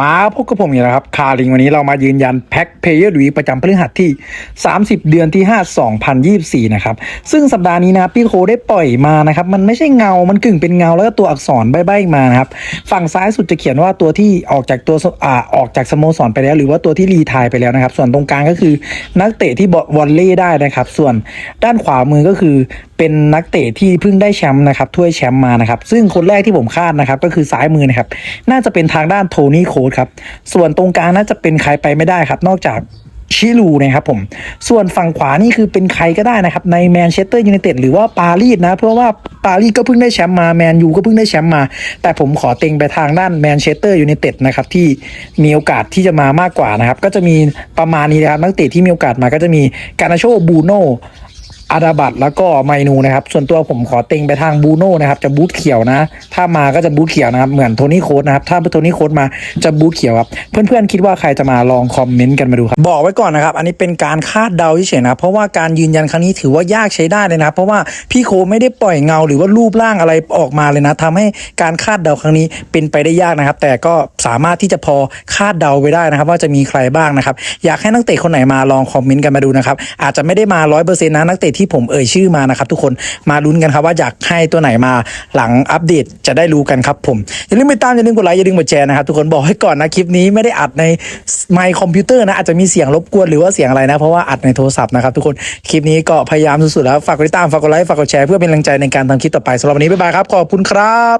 มาพบกับผมอีกแล้วครับ คาริงวันนี้เรามายืนยันแพ็คเพย์เยอร์วีประจำพฤหัสที่ 30 เดือนที่ 5 2024 นะครับ ซึ่งสัปดาห์นี้นะพี่โคได้ปล่อยมานะครับ มันไม่ใช่เงา มันกึ่งเป็นเงาแล้วก็ตัวอักษรใบ้ๆมานะครับ ฝั่งซ้ายสุดจะเขียนว่าตัวที่ออกจากตัวอ่าออกจากสโมสรไปแล้ว หรือว่าตัวที่รีทายไปแล้วนะครับ ส่วนตรงกลางก็คือนักเตะที่วอลเล่ได้นะครับ ส่วนด้านขวามือก็คือ เป็นนักเตะที่เพิ่งได้แชมป์นะครับถ้วยแชมป์มานะครับ ซึ่งคนแรกที่ผมคาดนะครับ ก็คือซ้ายมือนะครับ น่าจะเป็นทางด้านโทนี่โค้ดครับ ส่วนตรงกลางน่าจะเป็นใครไปไม่ได้ครับ นอกจากชิลูนะครับผม ส่วนฝั่งขวานี่คือเป็นใครก็ได้นะครับ ในแมนเชสเตอร์ยูไนเต็ดหรือว่าปารีสนะ เพราะว่าปารีสก็เพิ่งได้แชมป์มาแมนยูก็เพิ่งได้แชมป์มา แต่ผมขอเต็งไปทางด้านแมนเชสเตอร์ยูไนเต็ดนะครับที่มีโอกาสที่จะมามากกว่านะครับ ก็จะมีประมาณนี้นะครับนักเตะที่มีโอกาสมาก็จะมีการนาโชบูโน อาดาบัตแล้วก็ไมนูนะครับ ส่วนตัวผมขอเต็งไปทางบูโน่นะครับ จะบูทเขียวนะ ถ้ามาก็จะบูทเขียวนะครับ เหมือนโทนี่โค้ดนะครับ ถ้าโทนี่โค้ดมาจะบูทเขียวครับ เพื่อนๆคิดว่าใครจะมาลองคอมเมนต์กันมาดูครับ บอกไว้ก่อนนะครับ อันนี้เป็นการคาดเดาเฉยๆนะ เพราะว่าการยืนยันครั้งนี้ถือว่ายากใช้ได้เลยนะครับ เพราะว่าพี่โคไม่ได้ปล่อยเงาหรือว่ารูปร่างอะไรออกมาเลยนะทำให้การคาดเดาครั้งนี้เป็นไปได้ยากนะครับ แต่ก็สามารถที่จะพอคาดเดาไปได้นะครับ ว่าจะมีใครบ้างนะครับ อยากให้นักเตะคนไหนมาลองคอมเมนต์กันมาดูนะครับ อาจจะไม่ได้มา100%นะนักเตะที่ผมเอ่ยชื่อมานะครับทุกคนมาลุ้นกันครับว่าอยากให้ตัวไหนมาหลังอัปเดตจะได้รู้กันครับผมอย่าลืมไปตามอย่าลืมกดไลค์อย่าลืมกดแชร์นะครับทุกคนบอกให้ก่อนนะคลิปนี้ไม่ได้อัดในไมค์คอมพิวเตอร์นะอาจจะมีเสียงรบกวนหรือว่าเสียงอะไรนะเพราะว่าอัดในโทรศัพท์นะครับทุกคนคลิปนี้ก็พยายามสุดๆแล้วฝากกดติดตามฝากกดไลค์ฝากกดแชร์เพื่อเป็นกำลังใจในการทำคลิปต่อไปสำหรับวันนี้บ๊ายบายครับขอบคุณครับ